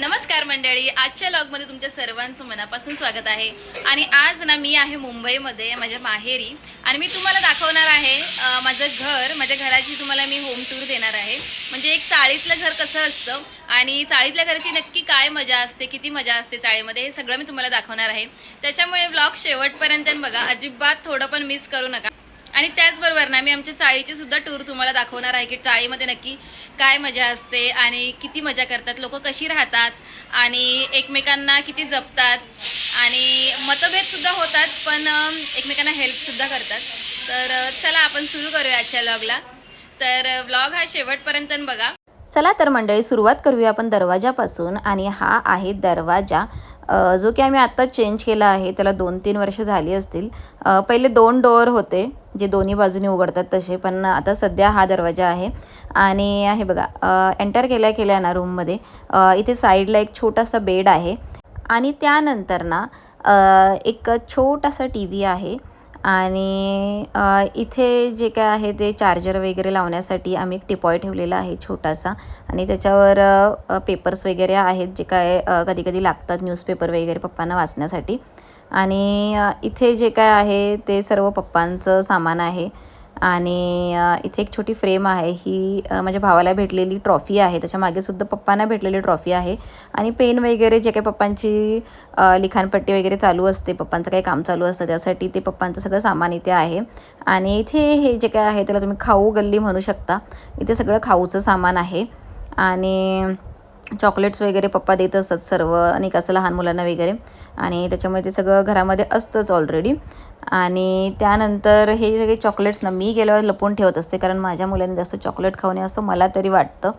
नमस्कार मंडळी आजच्या लॉगमध्ये तुमच्या सर्वांचं मनापासून स्वागत आहे. आणि आज ना मी आहे मुंबईमध्ये माझ्या माहेरी. आणि मी तुम्हाला दाखवणार आहे माझं घर. माझ्या घराची तुम्हाला मी होम टूर देणार आहे. म्हणजे एक चाळीतलं घर कसं असतं आणि चाळीतल्या घराची नक्की काय मजा असते किती मजा असते चाळीमध्ये हे सगळं मी तुम्हाला दाखवणार आहे. त्याच्यामुळे ब्लॉग शेवटपर्यंत बघा. अजिबात थोडं पण मिस करू नका. आणि त्याचबरोबर ना मी आमच्या चाळीची सुद्धा टूर तुम्हाला दाखवणार आहे की चाळीमध्ये नक्की काय मजा असते आणि किती मजा करतात लोक कशी राहतात आणि एकमेकांना किती जपतात आणि मतभेद सुद्धा होतात पण एकमेकांना हेल्प सुद्धा करतात. तर चला आपण सुरू करूया आजच्या व्लॉगला तर व्लॉग हा शेवटपर्यंत बघा. चला तर मंडळी सुरुवात करूया आपण दरवाजापासून आणि हा आहे दरवाजा. जो की आम्ही आत्ता चेंज केला आहे त्याला दोन तीन वर्ष झाली असतील. पहिले दोन डोअर होते. जे दोन्ही बाजूने उघडतात तसे पण आता सध्या हा दरवाजा आहे. आणि आहे बघा एंटर केल्या केल्या ना रूममध्ये इथे साईडला एक छोटासा बेड आहे. आणि त्यानंतर ना एक छोटासा टी व्ही आहे. आणि इथे जे काय आहे ते चार्जर वगैरे लावण्यासाठी आम्ही एक टिपॉय ठेवलेला आहे छोटासा. आणि त्याच्यावर पेपर्स वगैरे आहेत जे काय कधी कधी लागतात न्यूजपेपर वगैरे पप्पांना वाचण्यासाठी. आणि इथे जे काय आहे ते सर्व पप्पांचं सामान आहे. आणि इथे एक छोटी फ्रेम आहे. ही माझ्या भावाला भेटलेली ट्रॉफी आहे. त्याच्या मागेसुद्धा पप्पांना भेटलेली ट्रॉफी आहे. आणि पेन वगैरे जे काही पप्पांची लिखाणपट्टी वगैरे चालू असते पप्पांचं काही काम चालू असतं त्यासाठी ते पप्पांचं सगळं सामान इथे आहे. आणि इथे हे जे काय आहे त्याला तुम्ही खाऊ गल्ली म्हणू शकता. इथे सगळं खाऊचं सामान आहे. आणि चॉकलेट्स वगैरे पप्पा देत असतात सर्व आणि कसं लहान मुलांना वगैरे. आणि त्याच्यामुळे ते सगळं घरामध्ये असतंच ऑलरेडी आणि त्यानंतर हे सगळे चॉकलेट्स ना मी गेल्यावर लपवून ठेवत असते कारण माझ्या मुलांनी जास्त चॉकलेट खाऊ नये असं मला तरी वाटतं.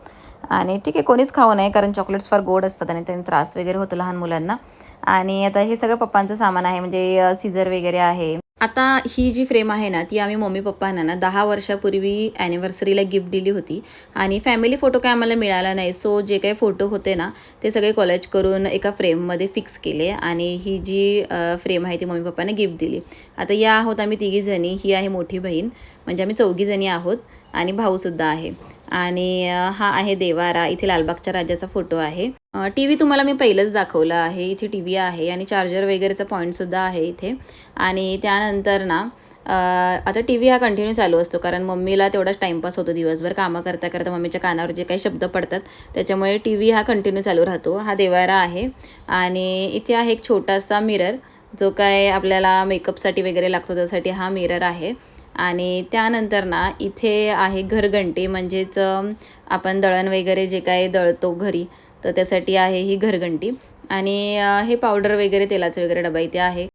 आणि ठीक आहे कोणीच खाऊ नये कारण चॉकलेट्स फार गोड असतात आणि त्यांनी त्रास वगैरे होतो लहान मुलांना. आणि आता हे सगळं पप्पांचं सामान आहे म्हणजे सीझर वगैरे आहे. आता ही जी फ्रेम आहे ना ती आम्ही मम्मी पप्पांना ना दहा वर्षापूर्वी ॲनिव्हर्सरीला गिफ्ट दिली होती. आणि फॅमिली फोटो काय आम्हाला मिळाला नाही. सो जे काही फोटो होते ना ते सगळे कॉलेज करून एका फ्रेममध्ये फिक्स केले आणि ही जी फ्रेम आहे ती मम्मी पप्पांना गिफ्ट दिली. आता या आहोत आम्ही तिघीजणी ही आहे मोठी बहीण. म्हणजे आम्ही चौघीजणी आहोत आणि भाऊसुद्धा आहे. आणि हा आहे देवारा. इथे लालबागच्या राजाचा फोटो आहे. टी व्ही तुम्हाला मी पहिलंच दाखवलं आहे. इथे टी व्ही आहे आणि चार्जर वगैरेचा पॉईंटसुद्धा आहे इथे. आणि त्यानंतर ना आता टी व्ही हा कंटिन्यू चालू असतो कारण मम्मीला तेवढाच टाईमपास होतो दिवसभर. कामं करता करता मम्मीच्या कानावर जे काही शब्द पडतात त्याच्यामुळे टी व्ही हा कंटिन्यू चालू राहतो. हा देवारा आहे. आणि इथे आहे एक छोटासा मिरर जो काय आपल्याला मेकअपसाठी वगैरे लागतो त्यासाठी हा मिरर आहे. आणि त्यानंतर ना इथे आहे घरघंटी म्हणजेच आपण दळण वगैरे जे काय दळतो घरी तर त्यासाठी आहे ही घरघंटी. आणि हे पावडर वगैरे तेलाचं वगैरे डबा इथे आहे.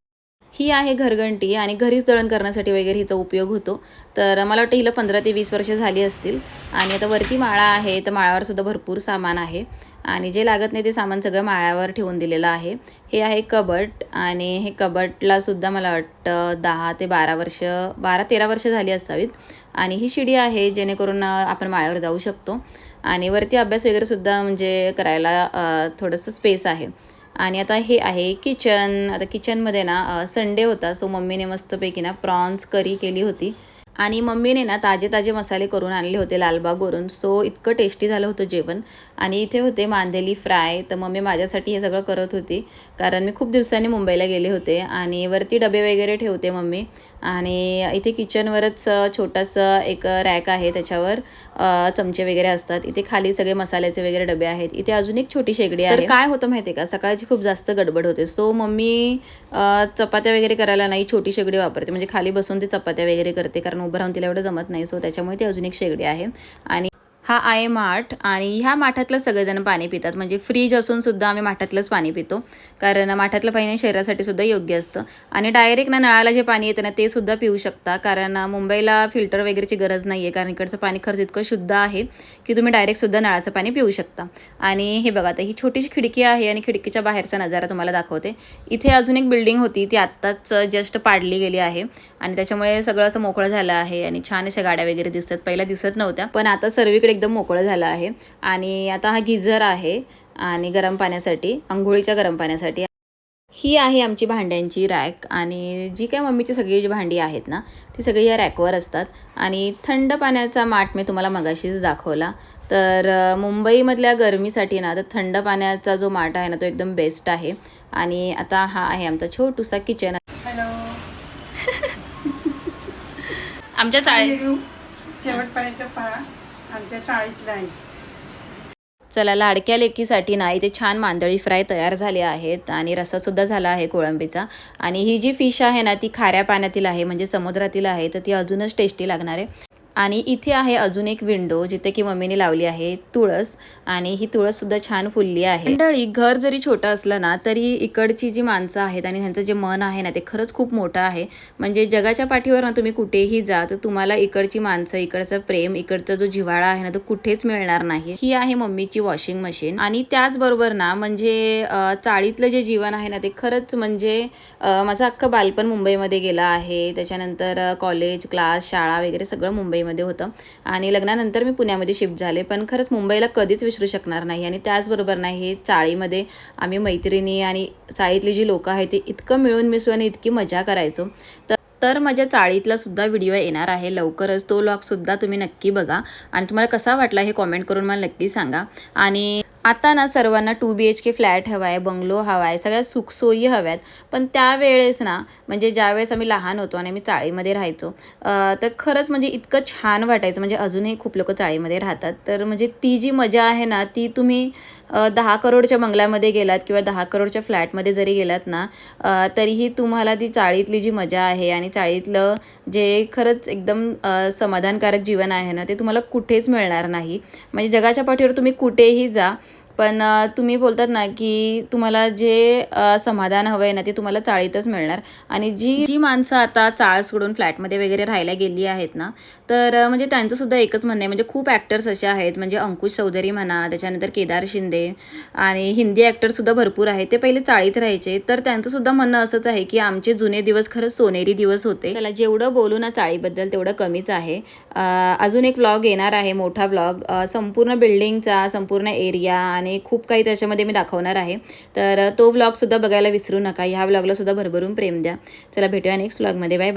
ही आहे घरघंटी आणि घरीच दळण करण्यासाठी वगैरे हिचा उपयोग होतो. तर मला वाटतं हिला पंधरा ते वीस वर्ष झाली असतील. आणि आता वरती माळा आहे तर माळावर सुद्धा भरपूर सामान आहे. आणि जे लागत नाही ते सामान सगळं माळ्यावर ठेवून दिलेलं आहे. हे आहे कबट आणि हे कबटला सुद्धा मला वाटतं दहा ते बारा वर्ष बारा तेरा वर्ष झाली असावीत. आणि ही शिडी आहे जेणेकरून आपण माळ्यावर जाऊ शकतो. आणि वरती अभ्यास वगैरेसुद्धा म्हणजे करायला थोडंसं स्पेस आहे. आणि आता हे आहे किचन आता किचनमध्ये ना संडे होता सो मम्मीने मस्तपैकी ना प्रॉन्स करी केली होती. आणि मम्मीने ना ताजे ताजे मसाले करून आणले होते लालबागवरून सो इतकं टेस्टी झालं होतं जेवण. आणि इथे होते मांदेली फ्राय. तर मम्मी माझ्यासाठी हे सगळं करत होती. कारण मी खूप दिवसांनी मुंबईला गेले होते. आणि वरती डबे वगैरे ठेवते मम्मी. आणि इथे किचनवरच छोटंसं एक रॅक आहे त्याच्यावर चमचे वगैरे असतात. इथे खाली सगळे मसाल्याचे वगैरे डबे आहेत. इथे अजून एक छोटी शेगडी आहे. तर काय होतं माहिती आहे का? सकाळची खूप जास्त गडबड होते. सो मम्मी चपात्या वगैरे करायला नाही छोटी शेगडी वापरते. म्हणजे खाली बसून ती चपात्या वगैरे करते कारण उभं राहून तिला एवढं जमत नाही. सो त्याच्यामुळे ती अजून एक शेगडी आहे. आणि हा आहे माठ आणि ह्या माठातलं सगळेजण पाणी पितात. म्हणजे फ्रीज असून सुद्धा आम्ही माठातलंच पाणी पितो. कारण माठातलं पाणी शरीरासाठी सुद्धा योग्य असतं. आणि डायरेक्ट ना नळाला जे पाणी येतं ना ते सुद्धा पिऊ शकता. कारण मुंबईला फिल्टर वगैरेची गरज नाही आहे कारण इकडचं पाणी खरंच इतकं शुद्ध आहे की तुम्ही डायरेक्ट सुद्धा नळाचं पाणी पिऊ शकता. आणि हे बघा आता ही छोटीशी खिडकी आहे आणि खिडकीच्या बाहेरचा नजारा तुम्हाला दाखवते. इथे अजून एक बिल्डिंग होती ती आत्ताच जस्ट पाडली गेली आहे. आणि त्याच्यामुळे सगळं असं मोकळं झालं आहे आणि छान अशा गाड्या वगैरे दिसतात. पहिला दिसत नव्हत्या. पण आता सर्वीकडे एकदम मोकळं झालं आहे. आणि आता हा गिझर आहे आणि गरम पाण्यासाठी आंघोळीच्या गरम पाण्यासाठी. ही आहे आमची भांड्यांची रॅक आणि जी काय मम्मीची सगळी जी भांडी आहेत ना ती सगळी या रॅकवर असतात. आणि थंड पाण्याचा माठ मी तुम्हाला मगाशीच दाखवला. तर मुंबईमधल्या गरमीसाठी ना तर थंड पाण्याचा जो माठ आहे ना तो एकदम बेस्ट आहे. आणि आता हा आहे आमचा छोटूसा किचन. हॅलो. आमच्या व्हिडिओ शेवटपर्यंत पहा. आमच्या चाळीत नाही. चला लाडक्या लेकीसाठी ना इथे छान मांदळी फ्राय तयार झाले आहेत आणि रसासुद्धा झाला आहे कोळंबीचा. आणि ही जी फिश आहे ना ती खाऱ्या पाण्यातील आहे म्हणजे समुद्रातील आहे तर ती अजूनच टेस्टी लागणार आहे. आणि इथे आहे अजून एक विंडो जिथे की मम्मीने लावली आहे तुळस. आणि ही तुळस सुद्धा छान फुलली आहे. मंडळी घर जरी छोटं असलं ना तरी इकडची जी माणसं आहेत आणि त्यांचं जे मन आहे ना ते खरंच खूप मोठं आहे. म्हणजे जगाच्या पाठीवर ना तुम्ही कुठेही जा तर तुम्हाला इकडची माणसं इकडचं प्रेम इकडचा जो जिव्हाळा आहे ना तो कुठेच मिळणार नाही. ही आहे मम्मीची वॉशिंग मशीन. आणि त्याचबरोबर ना म्हणजे चाळीतलं जे जीवन आहे ना ते खरंच म्हणजे माझं अख्खं बालपण मुंबईमध्ये गेलं आहे. त्याच्यानंतर कॉलेज क्लास शाळा वगैरे सगळं मुंबईमध्ये होतं. आणि लग्नानंतर मी पुण्यामध्ये शिफ्ट झाले. पण खरंच मुंबईला कधीच विसरू शकणार नाही. आणि त्याचबरोबर नाही हे चाळीमध्ये आम्ही मैत्रिणी आणि चाळीतली जी लोकं आहेत ती इतकं मिळून मिसळून आणि इतकी मजा करायचो. तर तर माझ्या चाळीतला सुद्धा व्हिडिओ येणार आहे. लवकरच तो लॉगसुद्धा तुम्ही नक्की बघा. आणि तुम्हाला कसा वाटला हे कॉमेंट करून मला नक्की सांगा. आणि आता ना सर्वांना two B H K flat हवा आहे बंगलो हवा आहे सगळ्या सुखसोयी हव्यात. पण त्यावेळेस ना म्हणजे ज्यावेळेस आम्ही लहान होतो आणि आम्ही चाळीमध्ये राहायचो तर खरंच म्हणजे इतकं छान वाटायचं. म्हणजे अजूनही खूप लोक चाळीमध्ये राहतात. तर म्हणजे ती जी मजा आहे ना ती तुम्ही दहा करोडच्या बंगल्यामध्ये गेलात किंवा दहा करोडच्या फ्लॅटमध्ये जरी गेलात ना तरीही तुम्हाला ती चाळीतली जी मजा आहे आणि चाळीतलं जे खरंच एकदम समाधानकारक जीवन आहे ना ते तुम्हाला कुठेच मिळणार नाही. म्हणजे जगाच्या पाठीवर तुम्ही कुठेही जा पण तुम्ही बोलतात ना की तुम्हाला जे समाधान हवं आहे ना ते तुम्हाला चाळीतच मिळणार. आणि जी जी माणसं आता चाळ सोडून फ्लॅटमध्ये वगैरे राहायला गेली आहेत ना तर म्हणजे त्यांचंसुद्धा एकच म्हणणं आहे. म्हणजे खूप ॲक्टर्स असे आहेत. म्हणजे अंकुश चौधरी म्हणा त्याच्यानंतर केदार शिंदे आणि हिंदी ॲक्टरसुद्धा भरपूर आहेत. ते पहिले चाळीत राहायचे. तर त्यांचंसुद्धा म्हणणं असंच आहे की आमचे जुने दिवस खरंच सोनेरी दिवस होते. त्याला जेवढं बोलू ना चाळीबद्दल तेवढं कमीच आहे. अजून एक व्लॉग येणार आहे मोठा व्लॉग संपूर्ण बिल्डिंगचा संपूर्ण एरिया आणि खूप काही त्याच्यामध्ये मी दाखवणार आहे. तर तो व्लॉगसुद्धा बघायला विसरू नका. ह्या व्लॉगला सुद्धा भरभरून प्रेम द्या. चला भेटूया नेक्स्ट व्लॉगमध्ये बाय